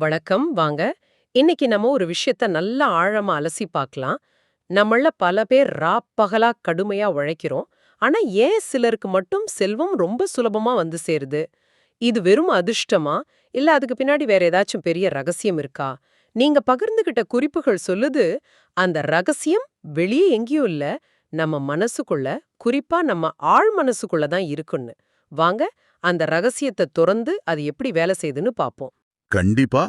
வணக்கம். வாங்க. இன்னைக்கு நம்ம ஒரு விஷயத்த நல்லா ஆழமா அலசி பார்க்கலாம். நம்மள பல பேர் ராப்பகலா கடுமையா உழைக்கிறோம். ஆனா ஏன் சிலருக்கு மட்டும் செல்வம் ரொம்ப சுலபமா வந்து சேருது? இது வெறும் அதிர்ஷ்டமா? இல்ல அதுக்கு பின்னாடி வேற ஏதாச்சும் பெரிய ரகசியம் இருக்கா? நீங்க பகிர்ந்துகிட்ட குறிப்புகள் சொல்லுது அந்த ரகசியம் வெளியே எங்கேயும் இல்ல. நம்ம மனசுக்குள்ள குறிப்பா நம்ம ஆழ் மனசுக்குள்ள தான் இருக்குன்னு. வாங்க அந்த ரகசியத்தை துறந்து அது எப்படி வேலை செய்யுதுன்னு பாப்போம் கண்டிப்பா.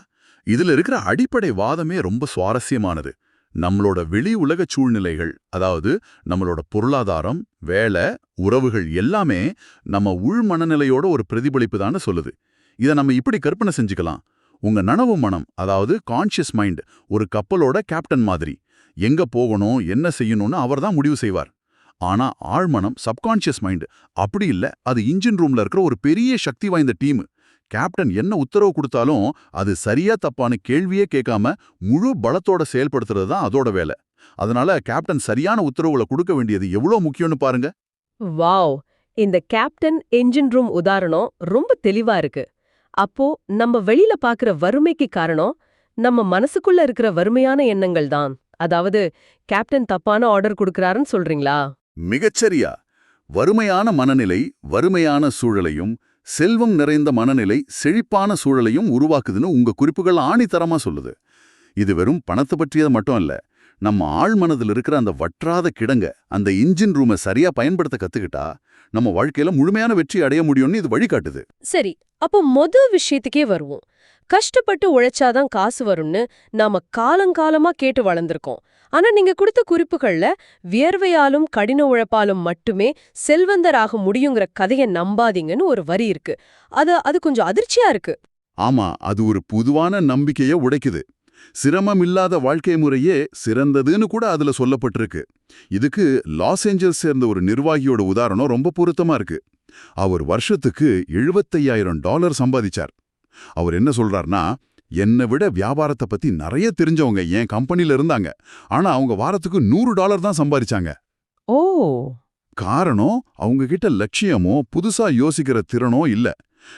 இதுல இருக்கிற அடிப்படை வாதமே ரொம்ப சுவாரஸ்யமானது. நம்மளோட வெளி உலக சூழ்நிலைகள் அதாவது நம்மளோட பொருளாதாரம் வேலை உறவுகள் எல்லாமே நம்ம உள் மனநிலையோட ஒரு பிரதிபலிப்பு தானே சொல்லுது. இதை நம்ம இப்படி கற்பனை செஞ்சுக்கலாம். உங்க நனவு மனம் அதாவது கான்ஷியஸ் மைண்ட் ஒரு கப்பலோட கேப்டன் மாதிரி. எங்க போகணும் என்ன செய்யணும்னு அவர்தான் முடிவு செய்வார். ஆனா ஆழ்மனம் சப்கான்ஷியஸ் மைண்ட் அப்படி இல்ல. அது இன்ஜின் ரூம்ல இருக்கிற ஒரு பெரிய சக்தி வாய்ந்த டீம் கேப்டன் என்ன உத்தரவு கொடுத்தாலும் அது சரியா தப்பான கேள்வியே கேட்காம முழு பலத்தோட செயல்படுத்துறது தான் அதோட வேலை. அதனால கேப்டன் சரியான உத்தரவுகளை கொடுக்க வேண்டியது எவ்வளோ முக்கியம்னு பாருங்க. வாவ்! இந்த கேப்டன் என்ஜின் ரூம் உதாரணம் ரொம்ப தெளிவா இருக்கு. அப்போ நம்ம வெளியில பாக்குற வறுமைக்கு காரணம் நம்ம மனசுக்குள்ள இருக்கிற வறுமையான எண்ணங்கள் தான். அதாவது கேப்டன் தப்பான ஆர்டர் கொடுக்கறாருன்னு சொல்றீங்களா? மிகச்சரியா. வறுமையான மனநிலை வறுமையான சூழலையும் செல்வம் நிறைந்த மனநிலை செழிப்பான சூழலையும் உருவாக்குதுன்னு உங்க குறிப்புகள் ஆணித்தரமா சொல்லுது. இது வெறும் பணத்தை பற்றியது மட்டும் இல்ல நம்ம ஆள் மனதில் இருக்கிற அந்த வற்றாத கிடங்க அந்த இன்ஜின் ரூமை சரியா பயன்படுத்த கத்துக்கிட்டா நம்ம வாழ்க்கையில முழுமையான வெற்றி அடைய முடியும்னு இது வழிகாட்டுது. சரி அப்போ மொத விஷயத்துக்கே வருவோம். கஷ்டப்பட்டு உழைச்சாதான் காசு வரும்னு நாம காலங்காலமா கேட்டு வளர்ந்திருக்கோம். ஆனா நீங்க கொடுத்த குறிப்புகள்ல வியர்வையாலும் கடின உழைப்பாலும் மட்டுமே செல்வந்தராக முடியுங்கிற கதையை நம்பாதீங்கன்னு ஒரு வரி இருக்கு. அது அது கொஞ்சம் அதிர்ச்சியா இருக்கு. ஆமா அது ஒரு பொதுவான நம்பிக்கைய உடைக்குது. சிரமம் இல்லாத வாழ்க்கை முறையே சிறந்ததுன்னு கூட அதுல சொல்லப்பட்டிருக்கு. இதுக்கு லாஸ் ஏஞ்சல்ஸ் சேர்ந்த ஒரு நிர்வாகியோட உதாரணம் ரொம்ப பொருத்தமா இருக்கு. அவர் வருஷத்துக்கு 75000 டாலர் சம்பாதிச்சார். அவர் என்ன சொல்றார்னா என்னை விட வியாபாரத்தை பத்தி நிறைய தெரிஞ்சவங்க என் கம்பெனில இருந்தாங்க. ஆனா அவங்க வாரத்துக்கு நூறு டாலர் தான் சம்பாதிச்சாங்க ஓ! காரணம் அவங்க கிட்ட லட்சியமோ புதுசா யோசிக்கிற திறனோ இல்ல.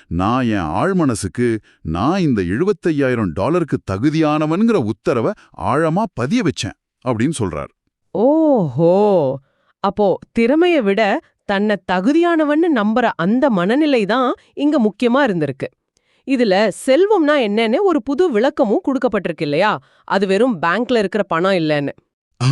நான் என் ஆழ்மனசுக்கு நான் இந்த 75000 டாலருக்கு தகுதியானவன்கிற உத்தரவை ஆழமா பதிய வச்சேன் அப்படின்னு சொல்றார். ஓஹோ! அப்போ திறமைய விட தன்னை தகுதியானவன்னு நம்புற அந்த மனநிலை தான் இங்க முக்கியமா இருந்திருக்கு. இதுல செல்வம்னா என்னன்னு ஒரு புது விளக்கமும் கொடுக்கப்பட்டிருக்கு இல்லையா? அது வெறும் பேங்க்ல இருக்கிற பணம் இல்லைன்னு. ஆ,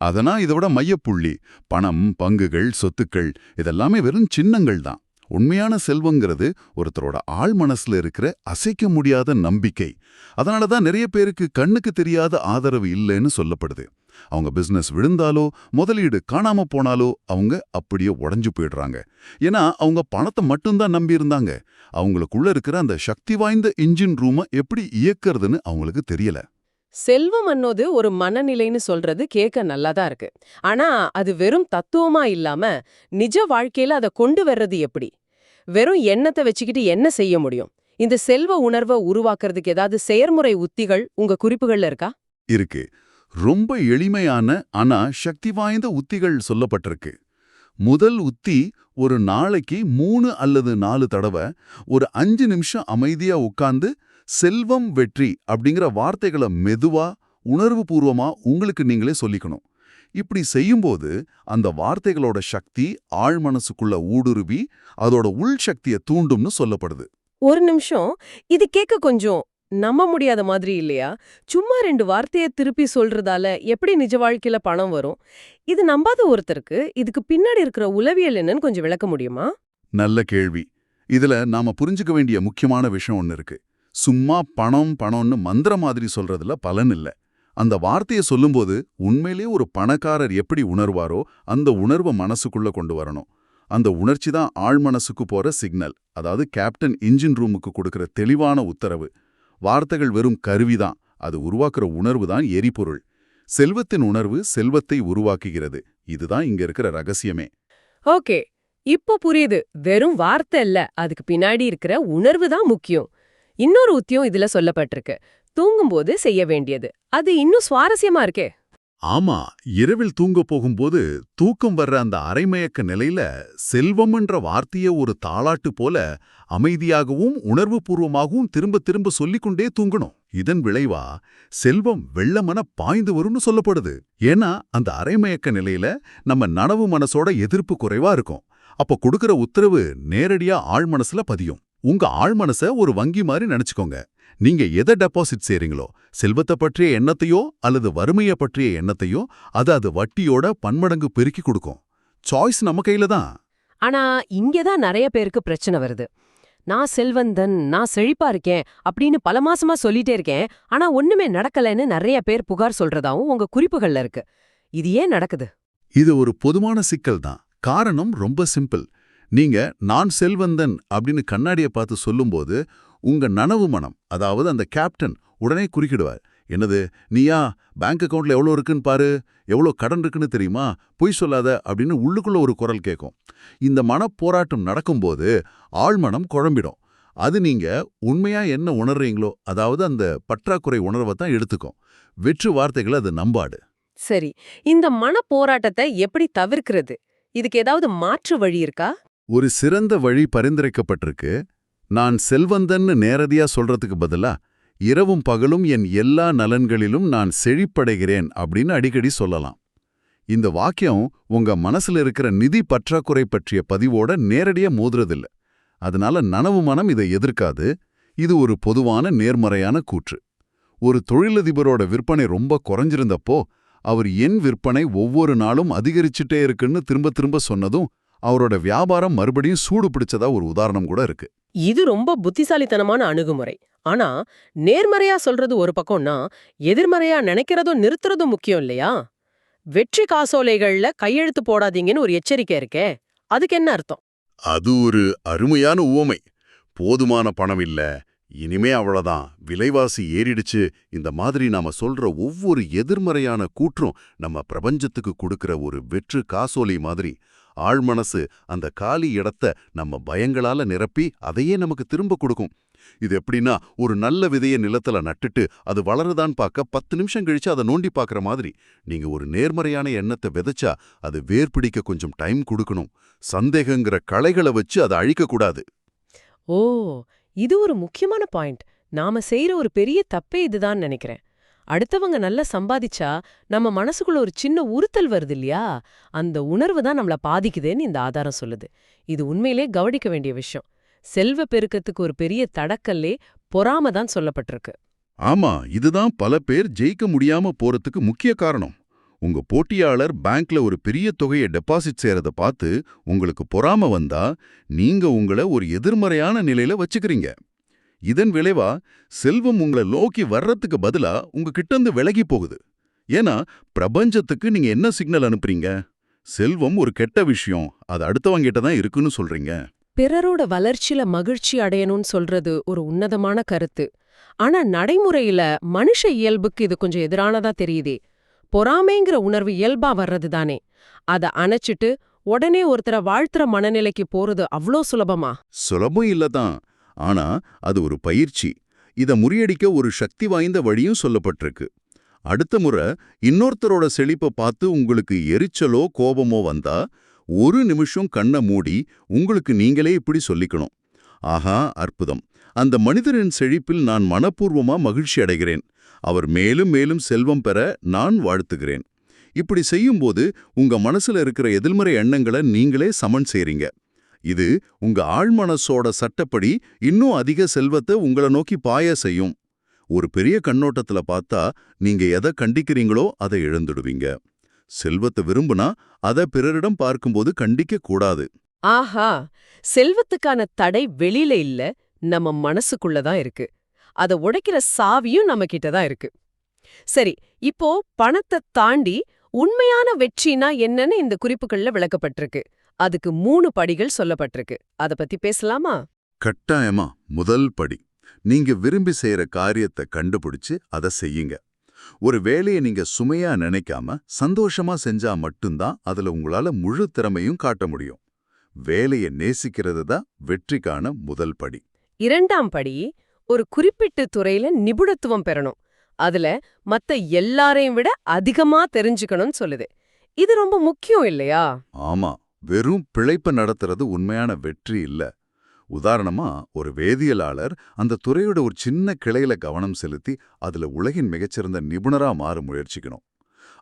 அதனா இதோட மையப்புள்ளி பணம் பங்குகள் சொத்துக்கள் இதெல்லாமே வெறும் சின்னங்கள் தான். உண்மையான செல்வங்கிறது ஒருத்தரோட ஆள் மனசுல இருக்கிற அசைக்க முடியாத நம்பிக்கை. அதனால தான் நிறைய பேருக்கு கண்ணுக்கு தெரியாத ஆதரவு இல்லைன்னு சொல்லப்படுது. அவங்க பிசினஸ் விழுந்தாலோ முதலீடு காணாம போனாலோ அவங்க அப்படியே உடைஞ்சு போயிடுறாங்க. ஏன்னா அவங்க பணத்தை மட்டும்தான் நம்பி இருந்தாங்க அவங்களுக்குள்ள இருக்கிற அந்த சக்தி வாய்ந்த இன்ஜின் ரூமை எப்படி இயக்குறதுன்னு அவங்களுக்கு தெரியல. செல்வம் அன்னோது ஒரு மனநிலைன்னு சொல்றது கேட்க நல்லாதான் இருக்கு. ஆனா அது வெறும் தத்துவமா இல்லாம நிஜ வாழ்க்கையில அதை கொண்டு வர்றது எப்படி? வெறும் எண்ணத்தை வச்சுக்கிட்டு என்ன செய்ய முடியும்? இந்த செல்வ உணர்வை உருவாக்குறதுக்கு ஏதாவது செயற்முறை உத்திகள் உங்க குறிப்புகள்ல இருக்கா? இருக்கு. ரொம்ப எளிமையான ஆனா சக்தி வாய்ந்த உத்திகள் சொல்லப்பட்டிருக்கு. முதல் உத்தி ஒரு நாளைக்கு மூணு அல்லது நாலு தடவை ஒரு அஞ்சு நிமிஷம் அமைதியா உட்கார்ந்து செல்வம் வெற்றி அப்படிங்கிற வார்த்தைகளை மெதுவா உணர்வுபூர்வமா உங்களுக்கு நீங்களே சொல்லிக்கணும். இப்படி செய்யும்போது அந்த வார்த்தைகளோட சக்தி ஆழ் மனசுக்குள்ள ஊடுருவி அதோட உள் சக்தியை தூண்டும்னு சொல்லப்படுது. ஒரு நிமிஷம் இது கேட்க கொஞ்சம் நம்ப முடியாத மாதிரி இல்லையா? சும்மா ரெண்டு வார்த்தையை திருப்பி சொல்றதால எப்படி நிஜ வாழ்க்கையில பணம் வரும்? இது நம்பாத ஒருத்தருக்கு இதுக்கு பின்னாடி இருக்கிற உளவியல் என்னன்னு கொஞ்சம் விளக்க முடியுமா? நல்ல கேள்வி. இதுல நாம புரிஞ்சுக்க வேண்டிய முக்கியமான விஷயம் ஒன்னு இருக்கு. சும்மா பணம் பணம்னு மந்திர மாதிரி சொல்றதுல பலன் இல்ல. அந்த வார்த்தையை சொல்லும்போது உண்மையிலே ஒரு பணக்காரர் எப்படி உணர்வாரோ அந்த உணர்வை மனசுக்குள்ள கொண்டு வரணும். அந்த உணர்ச்சி தான் ஆழ் மனசுக்கு போற சிக்னல். அதாவது கேப்டன் இன்ஜின் ரூமுக்கு கொடுக்கிற தெளிவான உத்தரவு. வார்த்தைகள் வெறும் கருவிதான். அது உருவாக்குற உணர்வு தான் எரிபொருள். செல்வத்தின் உணர்வு செல்வத்தை உருவாக்குகிறது. இதுதான் இங்க இருக்கிற ரகசியமே. ஓகே. இப்போ புரியுது. வெறும் வார்த்தை இல்ல. அதுக்கு பின்னாடி இருக்கிற உணர்வு தான் முக்கியம். இன்னொரு உத்தியம் இதுல சொல்லப்பட்டிருக்கு. தூங்கும்போது செய்ய வேண்டியது. அது இன்னும் சுவாரஸ்யமா இருக்கே. ஆமா இரவில் தூங்க போகும்போது தூக்கம் வர்ற அந்த அரைமயக்க நிலையில செல்வம்ன்ற வார்த்தைய ஒரு தாளாட்டு போல அமைதியாகவும் உணர்வுபூர்வமாகவும் திரும்ப திரும்ப சொல்லிக்கொண்டே தூங்கணும். இதன் விளைவா செல்வம் வெள்ளமன பாய்ந்து வரும்னு சொல்லப்படுது. ஏன்னா அந்த அரைமயக்க நிலையில நம்ம நனவு மனசோட எதிர்ப்பு குறைவா இருக்கும். அப்ப கொடுக்குற உத்தரவு நேரடியா ஆழ் மனசுல பதியும். உங்க ஆழ்மனச ஒரு வங்கி மாதிரி நினைச்சுக்கோங்க. நீங்க எதை டெபாசிட் செய்றீங்களோ செல்வத்தை பற்றிய எண்ணத்தையோ அல்லது வறுமையை பற்றிய எண்ணத்தையோ அது அது வட்டியோட பன்மடங்கு பெருக்கி கொடுக்கும். சாய்ஸ் நம்ம கையில தான். ஆனா இங்கதான் நிறைய பேருக்கு பிரச்சனை வருது. நான் செல்வந்தன் நான் செழிப்பா இருக்கேன் அப்படின்னு பல மாசமா சொல்லிட்டே இருக்கேன். ஆனா ஒண்ணுமே நடக்கலைன்னு நிறைய பேர் புகார் சொல்றதாவும் உங்க குறிப்புகள்ல இருக்கு. இது ஏன் நடக்குது? இது ஒரு பொதுவான சிக்கல் தான். காரணம் ரொம்ப சிம்பிள். நீங்க நான் செல்வந்தன் அப்படின்னு கண்ணாடியை பார்த்து சொல்லும்போது உங்க நனவு மனம் அதாவது அந்த கேப்டன் உடனே குறுக்கிடுவார். என்னது நீயா? பேங்க் அக்கவுண்ட்ல எவ்வளோ இருக்குன்னு பாரு. எவ்வளோ கடன் இருக்குன்னு தெரியுமா? பொய் சொல்லாத அப்படின்னு உள்ளுக்குள்ள ஒரு குரல் கேட்கும். இந்த மனப்போராட்டம் நடக்கும்போது ஆழ்மனம் குழம்பிடும். அது நீங்க உண்மையா என்ன உணர்றீங்களோ அதாவது அந்த பற்றாக்குறை உணர்வை தான் எடுத்துக்கும். வெற்று வார்த்தைகளை அது நம்பாடு சரி இந்த மன போராட்டத்தை எப்படி தவிர்க்கிறது? இதுக்கு ஏதாவது மாற்று வழி இருக்கா? ஒரு சிறந்த வழி பரிந்துரைக்கப்பட்டிருக்கு. நான் செல்வந்தன்னு நேரடியா சொல்றதுக்கு பதிலா இரவும் பகலும் என் எல்லா நலன்களிலும் நான் செழிப்படைகிறேன் அப்படின்னு அடிக்கடி சொல்லலாம். இந்த வாக்கியம் உங்க மனசுல இருக்கிற நிதி பற்றாக்குறை பற்றிய பதிவோட நேரடியா மோதுறதில்ல. அதனால நனவு மனம் இதை எதிர்க்காது. இது ஒரு பொதுவான நேர்மறையான கூற்று. ஒரு தொழிலதிபரோட விற்பனை ரொம்ப குறைஞ்சிருந்தப்போ அவர் என் விற்பனை ஒவ்வொரு நாளும் அதிகரிச்சுட்டே இருக்குன்னு திரும்ப திரும்ப சொன்னதும் அவரோட வியாபாரம் மறுபடியும் சூடு பிடிச்சதா ஒரு உதாரணம் கூட இருக்கு. இது ரொம்ப புத்திசாலித்தனமான அணுகுமுறை. ஆனா நேர்மறையா சொல்றது ஒரு பக்கம்னா எதிர்மறையா நினைக்கிறதும் நிறுத்துறதும் முக்கியம் இல்லையா? வெற்றி காசோலைகள்ல கையெழுத்து போடாதீங்கன்னு ஒரு எச்சரிக்கை இருக்கே. அதுக்கு என்ன அர்த்தம்? அது ஒரு அருமையான உவமை. போதுமான பணம் இல்ல இனிமே அவ்வளவுதான். விலைவாசி ஏறிடுச்சு. இந்த மாதிரி நாம சொல்ற ஒவ்வொரு எதிர்மறையான கூற்றும் நம்ம பிரபஞ்சத்துக்கு கொடுக்கிற ஒரு வெற்று காசோலை மாதிரி. ஆழ்மனசு அந்த காலி இடத்த நம்ம பயங்களால நிரப்பி அதையே நமக்கு திரும்ப கொடுக்கும். இது எப்படின்னா ஒரு நல்ல விதைய நிலத்துல நட்டுட்டு அது வளருதான்னு பார்க்க பத்து நிமிஷம் கழிச்சு அதை நோண்டி பார்க்குற மாதிரி. நீங்க ஒரு நேர்மறையான எண்ணத்தை விதைச்சா அது வேர் பிடிக்க கொஞ்சம் டைம் கொடுக்கணும். சந்தேகங்கிற களைகளை வச்சு அதை அழிக்கக்கூடாது ஓ இது ஒரு முக்கியமான பாயிண்ட். நாம செய்யற ஒரு பெரிய தப்பே இதுதான் நினைக்கிறேன். அடுத்தவங்க நல்லா சம்பாதிச்சா நம்ம மனசுக்குள்ள ஒரு சின்ன உறுத்தல் வருது இல்லையா அந்த உணர்வு தான் நம்மள பாதிக்குதுன்னு இந்த ஆதாரம் சொல்லுது. இது உண்மையிலே கவனிக்க வேண்டிய விஷயம். செல்வ பெருக்கத்துக்கு ஒரு பெரிய தடக்கல்லே பொறாம தான் சொல்லப்பட்டிருக்கு. ஆமா இதுதான் பல பேர் ஜெயிக்க முடியாம போறதுக்கு முக்கிய காரணம். உங்க போட்டியாளர் பேங்க்ல ஒரு பெரிய தொகையை டெபாசிட் செய்யறத பார்த்து உங்களுக்கு பொறாம வந்தா நீங்க உங்களை ஒரு எதிர்மறையான நிலையில வச்சுக்கிறீங்க. இதன் விளைவா செல்வம் உங்களை நோக்கி வர்றதுக்கு பதிலா உங்க கிட்டந்து விலகி போகுது. ஏன்னா பிரபஞ்சத்துக்கு நீங்க என்ன சிக்னல் அனுப்புறீங்க? செல்வம் ஒரு கெட்ட விஷயம். அது அடுத்தவங்கிட்ட தான் இருக்குன்னு சொல்றீங்க. பிறரோட வளர்ச்சியில மகிழ்ச்சி அடையணும்னு சொல்றது ஒரு உன்னதமான கருத்து. ஆனா நடைமுறையில மனுஷ இயல்புக்கு இது கொஞ்சம் எதிரானதா தெரியுதே. பொறாமைங்கிற உணர்வு இயல்பா வர்றது தானே. அத அணைச்சிட்டு உடனே ஒருத்தர வாழ்த்துற மனநிலைக்கு போறது அவ்ளோ சுலபமா? சுலபம் இல்லதான் ஆனா அது ஒரு பயிற்சி. இத முறியடிக்க ஒரு சக்தி வாய்ந்த வழியும் சொல்லப்பட்டிருக்கு. அடுத்த முறை இன்னொருத்தரோட செழிப்பை பார்த்து உங்களுக்கு எரிச்சலோ கோபமோ வந்தா ஒரு நிமிஷம் கண்ணை மூடி உங்களுக்கு நீங்களே இப்படி சொல்லிக்கணும். ஆஹா அற்புதம். அந்த மனிதரின் செழிப்பில் நான் மனப்பூர்வமா மகிழ்ச்சி அடைகிறேன். அவர் மேலும் மேலும் செல்வம் பெற நான் வாழ்த்துகிறேன். இப்படி செய்யும்போது உங்க மனசுல இருக்கிற எதிர்மறை எண்ணங்களை நீங்களே சமன் செய்றீங்க. இது உங்க ஆழ்மனசோட சட்டப்படி இன்னும் அதிக செல்வத்தை உங்களை நோக்கி பாய செய்யும். ஒரு பெரிய கண்ணோட்டத்துல பார்த்தா நீங்க எதை கண்டிக்கிறீங்களோ அதை இழந்துடுவீங்க. செல்வத்தை விரும்புனா அதை பிறரிடம் பார்க்கும்போது கண்டிக்க கூடாது. ஆஹா! செல்வத்துக்கான தடை வெளியில இல்ல நம்ம மனசுக்குள்ள தான் இருக்கு. அத உடைக்கிற சாவியும் நம்ம கிட்ட தான் இருக்கு. சரி இப்போ பணத்தை தாண்டி உண்மையான வெற்றினா என்னன்னு இந்த குறிப்புகள்ல விளக்கப்பட்டிருக்கு. அதுக்கு மூணு படிகள் சொல்லப்பட்டிருக்கு. அத பத்தி பேசலாமா? கட்டாயமா. முதல் படி. நீங்க விரும்பி செய்யற காரியத்தை கண்டுபிடிச்சு அதை செய்யுங்க. ஒரு வேலையை நீங்க சுமையா நினைக்காம சந்தோஷமா செஞ்சா மட்டும்தான் அதுல உங்களால முழு திறமையும் காட்ட முடியும். வேலையை நேசிக்கிறது தான் வெற்றிக்கான முதல் படி. இரண்டாம் படி ஒரு குறிப்பிட்ட துறையில நிபுணத்துவம் பெறணும். அதுல மத்த எல்லாரையும் விட அதிகமா தெரிஞ்சுக்கணும்னு சொல்லுது. இது ரொம்ப முக்கியம் இல்லையா? ஆமா. வெறும் பிழைப்ப நடத்துறது உண்மையான வெற்றி இல்ல. உதாரணமா ஒரு வேதியியலாளர் அந்த துறையோட ஒரு சின்ன கிளையில கவனம் செலுத்தி அதுல உலகின் மிகச்சிறந்த நிபுணரா மாற முயற்சிக்கணும்.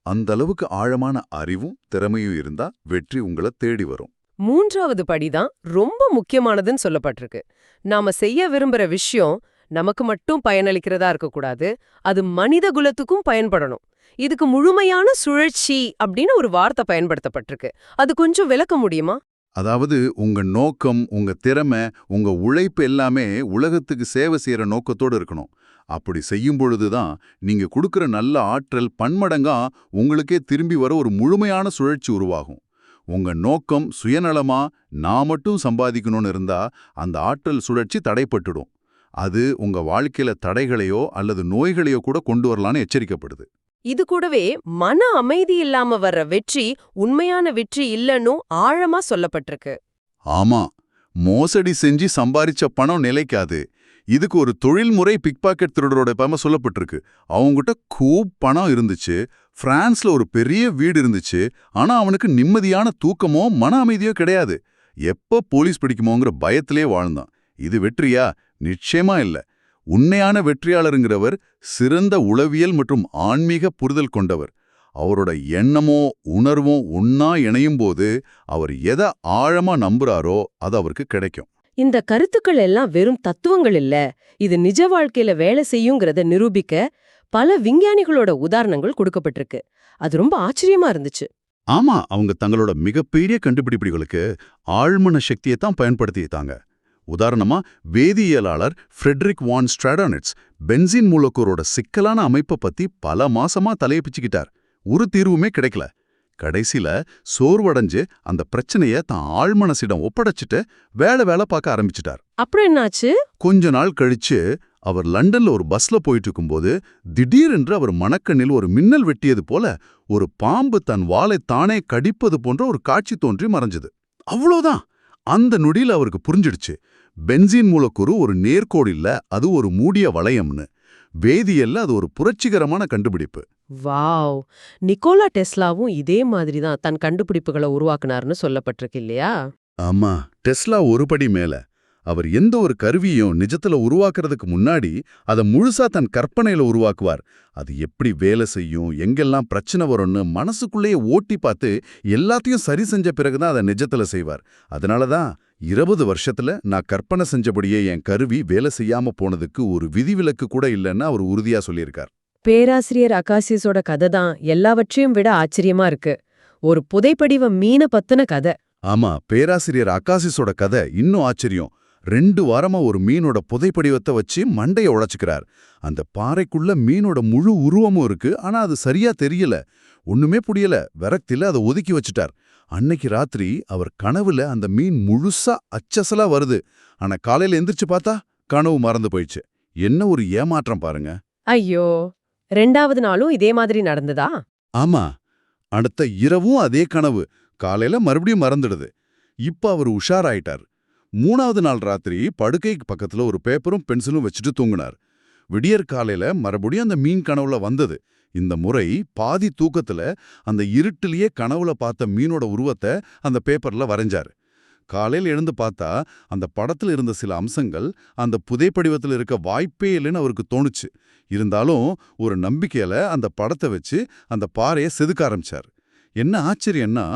அந்த அளவுக்கு ஆழமான அறிவும் திறமையும் இருந்தா வெற்றி உங்களை தேடி வரும். மூன்றாவது படிதான் ரொம்ப முக்கியமானதுன்னு சொல்லப்பட்டிருக்கு. நாம செய்ய விரும்புற விஷயம் நமக்கு மட்டும் பயனளிக்கிறதா இருக்கக்கூடாது அது மனித குலத்துக்கும் பயன்படணும். இதுக்கு முழுமையான சுழற்சி அப்படின்னு ஒரு வார்த்தை பயன்படுத்தப்பட்டிருக்கு. அது கொஞ்சம் விளக்க முடியுமா? அதாவது உங்க நோக்கம் உங்க திறமை உங்க உழைப்பு எல்லாமே உலகத்துக்கு சேவை செய்யற நோக்கத்தோடு இருக்கணும். அப்படி செய்யும் பொழுதுதான் நீங்க கொடுக்கற நல்ல ஆற்றல் பன்மடங்கா உங்களுக்கே திரும்பி வர ஒரு முழுமையான சுழற்சி உருவாகும். உங்க நோக்கம் சுயநலமா நான் மட்டும் சம்பாதிக்கணும்னு இருந்தா அந்த ஆற்றல் சுழற்சி தடைப்பட்டுடும். அது உங்க வாழ்க்கையில தடைகளையோ அல்லது நோய்களையோ கூட கொண்டு வரலான்னு எச்சரிக்கப்படுது. இது கூடவே மன அமைதி இல்லாம வர்ற வெற்றி உண்மையான வெற்றி இல்லன்னு ஆழமா சொல்லப்பட்டிருக்கு. ஆமா மோசடி செஞ்சு சம்பாரிச்ச பணம் நிலைக்காது. இதுக்கு ஒரு தொழில்முறை பிக்பாக்கெட் திருடரோட பம சொல்லப்பட்டிருக்கு. அவங்ககிட்ட கூப் பணம் இருந்துச்சு பிரான்ஸ்ல ஒரு பெரிய வீடு இருந்துச்சு ஆனா அவனுக்கு நிம்மதியான தூக்கமோ மன அமைதியோ கிடையாது. எப்ப போலீஸ் பிடிக்குமோங்கிற பயத்திலே வாழ்ந்தான். இது வெற்றியா? நிச்சயமா இல்ல. உண்மையான வெற்றியாளருங்கிறவர் சிறந்த உளவியல் மற்றும் ஆன்மீக புரிதல் கொண்டவர். அவரோட எண்ணமோ உணர்வும் ஒன்னா இணையும் போது அவர் எதை ஆழமா நம்புறாரோ அது அவருக்கு கிடைக்கும். இந்த கருத்துக்கள் எல்லாம் வெறும் தத்துவங்கள் இல்ல. இது நிஜ வாழ்க்கையில வேலை செய்யுங்கிறத நிரூபிக்க பல விஞ்ஞானிகளோட உதாரணங்கள் கொடுக்கப்பட்டிருக்கு. அது ரொம்ப ஆச்சரியமா இருந்துச்சு. ஆமா அவங்க தங்களோட மிகப்பெரிய கண்டுபிடிப்புகளுக்கு ஆழ்மன சக்தியை தான் பயன்படுத்திட்டாங்க. உதாரணமா வேதியியலாளர் ஃப்ரெட்ரிக் வான் ஸ்ட்ராடானிட்ஸ் பென்சின் மூலக்கூரோட சிக்கலான அமைப்பை பத்தி பல மாசமா தலையை பிச்சுக்கிட்டார் ஒரு தீர்வுமே கிடைக்கல. கடைசில சோர்வடைஞ்சு அந்த பிரச்சனைய தான் ஆழ்மனசிடம் ஒப்படைச்சிட்டு வேலை வேலை பார்க்க ஆரம்பிச்சிட்டார். அப்புறம் என்னாச்சு? கொஞ்ச நாள் கழிச்சு அவர் லண்டன்ல ஒரு பஸ்ல போயிட்டு இருக்கும்போது திடீரென்று அவர் மனக்கண்ணில் ஒரு மின்னல் வெட்டியது போல ஒரு பாம்பு தன் வாளை தானே கடிப்பது போன்ற ஒரு காட்சி தோன்றி மறைஞ்சது. அவ்வளோதான்! அந்த நொடியில் அவருக்கு புரிஞ்சிடுச்சு. பென்சீன் மூலக்கூறு ஒரு நேர்கோடு இல்ல அது ஒரு மூடிய வளையம்னு. வேதியல்ல அது ஒரு புரட்சிகரமான கண்டுபிடிப்பு. வாவ்! நிக்கோலா டெஸ்லாவும் இதே மாதிரி தான் தன் கண்டுபிடிப்புகளை உருவாக்குனார்னு சொல்லப்பட்டிருக்கு இல்லையா? ஆமா டெஸ்லா ஒரு படி மேல. அவர் எந்த ஒரு கருவியும் நிஜத்துல உருவாக்குறதுக்கு முன்னாடி அதை முழுசா தன் கற்பனையில உருவாக்குவார். அது எப்படி வேலை செய்யும் எங்கெல்லாம் பிரச்சனை வரும்னு மனசுக்குள்ளேயே ஓட்டி பார்த்து எல்லாத்தையும் சரி செஞ்ச பிறகுதான் அதை நிஜத்துல செய்வார். அதனால தான் இருபது வருஷத்துல நான் கற்பனை செஞ்சபடியே என் கருவி வேலை செய்யாம போனதுக்கு ஒரு விதிவிலக்கு கூட இல்லைன்னு அவர் உறுதியா சொல்லியிருக்கார். பேராசிரியர் அகாசிஸோட கதை தான் எல்லாவற்றையும் விட ஆச்சரியமா இருக்கு. ஒரு புதைப்படிவ மீன பத்தின கதை. ஆமா பேராசிரியர் அக்காசிஸோட கதை இன்னும் ஆச்சரியம். ரெண்டு வாரமா ஒரு மீனோட புதைப்படிவத்தை வச்சு மண்டைய உடைச்சுக்கிறார். அந்த பாறைக்குள்ள மீனோட முழு உருவமும் இருக்கு. ஆனா அது சரியா தெரியல. ஒண்ணுமே புரியல. விரக்தில அதை ஒதுக்கி வச்சுட்டார். அன்னைக்கு ராத்திரி அவர் கனவுல அந்த மீன் முழுசா அச்சசலா வருது. ஆனா காலையில எந்திரிச்சு பார்த்தா கனவு மறந்து போயிடுச்சு. என்ன ஒரு ஏமாற்றம் பாருங்க. ஐயோ! ரெண்டாவது நாளும் இதே மாதிரி நடந்ததா? ஆமா. அடுத்த இரவும் அதே கனவு. காலையில மறுபடியும் மறந்துடுது. இப்ப அவர் உஷாராயிட்டார். மூணாவது நாள் ராத்திரி படுக்கைக்கு பக்கத்துல ஒரு பேப்பரும் பென்சிலும் வச்சுட்டு தூங்கினார். விடியற் காலையில மறுபடியும் அந்த மீன் கனவுல வந்தது. இந்த முறை பாதி தூக்கத்துல அந்த இருட்டிலேயே கனவுல பார்த்த மீனோட உருவத்தை அந்த பேப்பர்ல வரைஞ்சார். காலையில் எழுந்து பார்த்தா அந்த படத்துல இருந்த சில அம்சங்கள் அந்த புதைப்படிவத்தில் இருக்க வாய்ப்பே இல்லைன்னு அவருக்கு தோணுச்சு. இருந்தாலும் ஒரு நம்பிக்கையில அந்த படத்தை வச்சு அந்த பாறையை செதுக்க ஆரம்பிச்சார். என்ன ஆச்சரியன்னா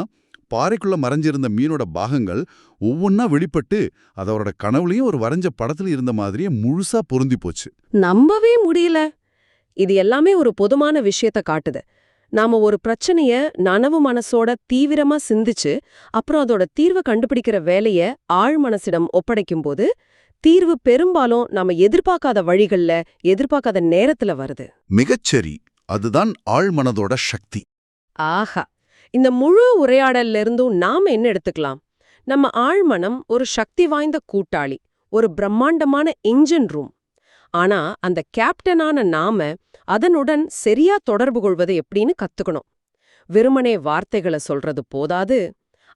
பாறைக்குள்ள மறைஞ்சிருந்த மீனோட பாகங்கள் ஒவ்வொன்னா வெளிப்பட்டு அதோட கனவுலையும் ஒரு வரைஞ்ச படத்துல இருந்த மாதிரியே முழுசா பொருந்தி போச்சு. நம்பவே முடியல. இது எல்லாமே ஒரு பொதுமான விஷயத்த காட்டுது. நாம ஒரு பிரச்சனைய நனவு மனசோட தீவிரமா சிந்திச்சு அப்புறம் அதோட தீர்வை கண்டுபிடிக்கிற வேலைய ஆழ் மனசிடம் ஒப்படைக்கும்போது தீர்வு பெரும்பாலும் நாம எதிர்பார்க்காத வழிகள்ல எதிர்பார்க்காத நேரத்துல வருது. மிகச்சரி. அதுதான் ஆழ்மனதோட சக்தி. ஆஹா. இந்த முழு உரையாடல்ல இருந்தும் நாம என்ன எடுத்துக்கலாம்? நம்ம ஆழ்மனம் ஒரு சக்தி வாய்ந்த கூட்டாளி ஒரு பிரம்மாண்டமான இன்ஜின் ரூம் ஆனா அந்த கேப்டனான நாம அதனுடன் சரியா தொடர்பு கொள்வது எப்படின்னு கத்துக்கணும். வெறுமனே வார்த்தைகளை சொல்றது போதாது.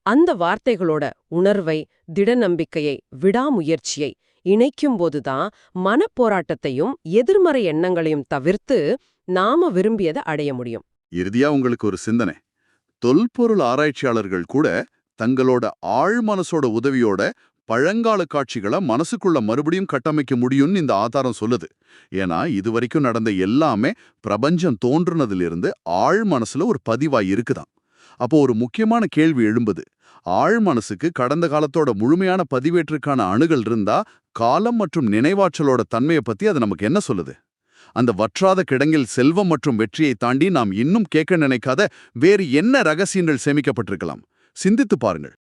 அந்த வார்த்தைகளோட உணர்வை திடநம்பிக்கையை விடாமுயற்சியை இணைக்கும்போதுதான் மனப்போராட்டத்தையும் எதிர்மறை எண்ணங்களையும் தவிர்த்து நாம விரும்பியதை அடைய முடியும். இறுதியா உங்களுக்கு ஒரு சிந்தனை. தொல்பொருள் ஆராய்ச்சியாளர்கள் கூட தங்களோட ஆழ்மனசோட உதவியோட பழங்கால காட்சிகளை மனசுக்குள்ள மறுபடியும் கட்டமைக்க முடியும்னு இந்த ஆதாரம் சொல்லுது. ஏன்னா இதுவரைக்கும் நடந்த எல்லாமே பிரபஞ்சம் தோன்றுனதிலிருந்து ஆழ் மனசுல ஒரு பதிவாய் இருக்குதாம். அப்போ ஒரு முக்கியமான கேள்வி எழும்புது. ஆழ் மனசுக்கு கடந்த காலத்தோட முழுமையான பதிவேற்றுக்கான அணுகல் இருந்தா காலம் மற்றும் நினைவாற்றலோட தன்மையை பத்தி அது நமக்கு என்ன சொல்லுது? அந்த வற்றாத கிடங்கில் செல்வம் மற்றும் வெற்றியை தாண்டி நாம் இன்னும் கேட்க நினைக்காத வேறு என்ன ரகசியங்கள் சேமிக்கப்பட்டிருக்கலாம்? சிந்தித்து பாருங்கள்.